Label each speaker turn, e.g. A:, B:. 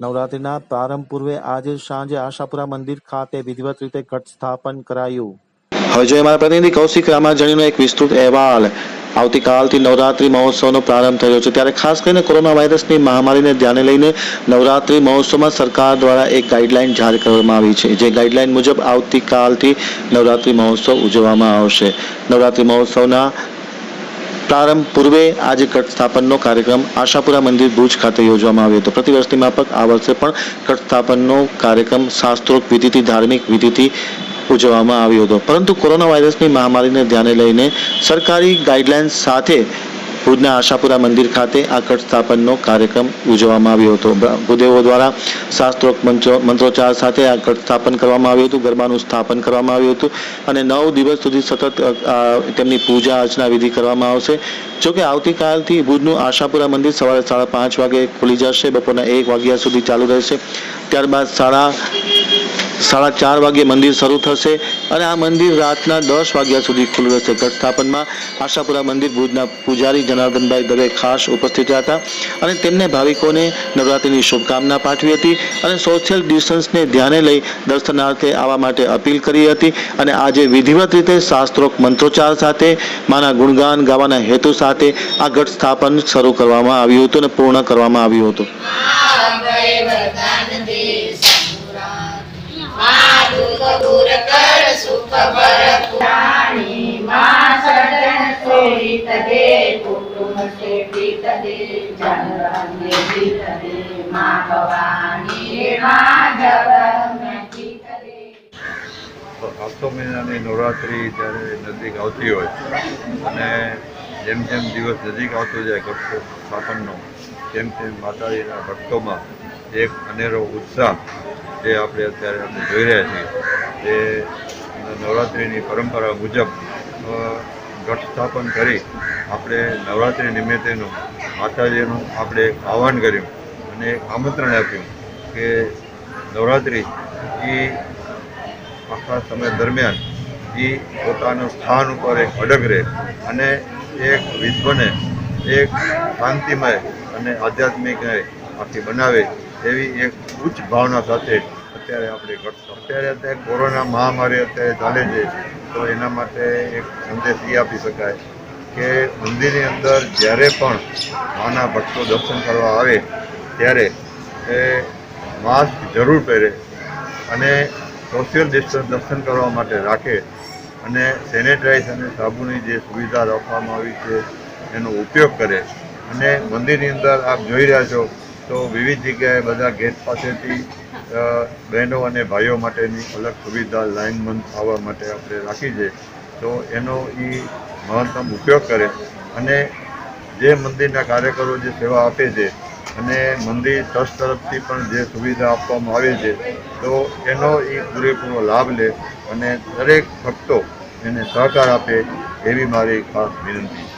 A: નવરાત્રિના પ્રારંભ પૂર્વે આજે સાંજે આશાપુરા મંદિર ખાતે વિધિવત રીતે ઘટ સ્થાપન કરાયું. હવે જોઈએ અમારા પ્રતિનિધિ કૌશિક રામાજણીનો એક વિસ્તૃત અહેવાલ. આવતીકાલથી નવરાત્રી મહોત્સવનો પ્રારંભ થયો છે. ત્યારે ખાસ કરીને કોરોના વાયરસની મહામારીને ધ્યાને લઈને નવરાત્રી મહોત્સવમાં સરકાર દ્વારા એક ગાઈડલાઈન જાહેર કરવામાં આવી છે. જે ગાઈડલાઈન મુજબ આવતીકાલથી નવરાત્રી મહોત્સવ ઉજવવામાં આવશે. નવરાત્રી મહોત્સવના પ્રારંભ પૂર્વે આજે ઘટ સ્થાપનનો કાર્યક્રમ આશાપુરા મંદિર ભુજ ખાતે યોજવામાં આવ્યો હતો. પ્રતિવર્ષની માફક આ વર્ષે પણ ઘટ સ્થાપનનો કાર્યક્રમ શાસ્ત્રોક્ત વિધિથી, ધાર્મિક વિધિથી ઉજવવામાં આવ્યો હતો. પરંતુ કોરોના વાયરસની મહામારીને ધ્યાને લઈને સરકારી ગાઈડલાઇન્સ સાથે ભુજના આશાપુરા મંદિર ખાતે આ કટ સ્થાપનનો કાર્યક્રમ ઉજવવામાં આવ્યો હતો. ભૂદેવો દ્વારા શાસ્ત્રોક્ત મંત્રો, મંત્રોચ્ચાર સાથે આ કટ સ્થાપન કરવામાં આવ્યું હતું, ગરબાનું સ્થાપન કરવામાં આવ્યું હતું અને નવ દિવસ સુધી સતત તેમની પૂજા અર્ચના વિધિ કરવામાં આવશે. જોકે આવતીકાલથી ભુજનું આશાપુરા મંદિર સવારે સાડા પાંચ વાગે ખુલી જશે, બપોરના એક વાગ્યા સુધી ચાલુ રહેશે. ત્યારબાદ સાડા સાડા ચાર વાગ્યે મંદિર શરૂ થશે અને આ મંદિર રાતના દસ વાગ્યા સુધી ખુલ્લું રહેશે. ઘટ આશાપુરા મંદિર ભુજના પૂજારી જનાર્દનભાઈ દવે ખાસ ઉપસ્થિત હતા અને તેમને ભાવિકોને નવરાત્રિની શુભકામના પાઠવી હતી અને સોશિયલ ડિસ્ટન્સને ધ્યાને લઈ દર્શનાર્થે આવવા માટે અપીલ કરી હતી અને આજે વિધિવત રીતે શાસ્ત્રોક્ત મંત્રોચ્ચાર સાથે, માના ગુણગાન ગાવાના હેતુ સાથે આ ઘટ સ્થાપન શરૂ કરવામાં આવ્યું હતું અને પૂર્ણ કરવામાં આવ્યું હતું.
B: આવતો મહિનાની નવરાત્રિ જ્યારે નજીક આવતી હોય અને જેમ જેમ દિવસ નજીક આવતો જાય ઘટકો સ્થાપનનો તેમ તેમ માતાજીના ભક્તોમાં એક અનેરો ઉત્સાહ જે આપણે અત્યારે આપણે જોઈ રહ્યા છીએ તે નવરાત્રિની પરંપરા મુજબ ઘટ સ્થાપન કરી આપણે નવરાત્રિ નિમિત્તેનું માતાજીનું આપણે આહવાન કર્યું અને એક આમંત્રણ આપ્યું કે નવરાત્રિ એ આખા સમય દરમિયાન એ પોતાનું સ્થાન ઉપર એક અડગ રહે અને એક વિશ્વને એક શાંતિમય અને આધ્યાત્મિક આખી બનાવે એવી એક ઉચ્ચ ભાવના સાથે અત્યારે આપણે ઘટતો અત્યારે અત્યારે કોરોના મહામારી અત્યારે ચાલે છે, તો એના માટે એક સંદેશ એ આપી શકાય કે મંદિરની અંદર જ્યારે પણ માના ભક્તો દર્શન કરવા આવે, ત્યારે એ માસ્ક જરૂર પહેરે અને સોશિયલ ડિસ્ટન્સ દર્શન કરવા માટે રાખે અને સેનેટાઈઝ અને સાબુની જે સુવિધા રાખવામાં આવી છે, એનો ઉપયોગ કરે. અને મંદિરની અંદર આપ જોઈ રહ્યા છો તો વિવિધ જગ્યાએ બધા ગેટ પાસેથી બહેનો અને ભાઈઓ માટેની અલગ સુવિધા લાઇનમંદ આવવા માટે આપણે રાખી છે. તો એનો એ મહત્તમ ઉપયોગ કરે અને જે મંદિરના કાર્યકરો જે સેવા આપે છે અને મંદિર ટ્રસ્ટ તરફથી પણ જે સુવિધા આપવામાં આવે છે, તો એનો એ પૂરેપૂરો લાભ લે અને દરેક ભક્તો એને સહકાર આપે એવી મારી ખાસ વિનંતી છે.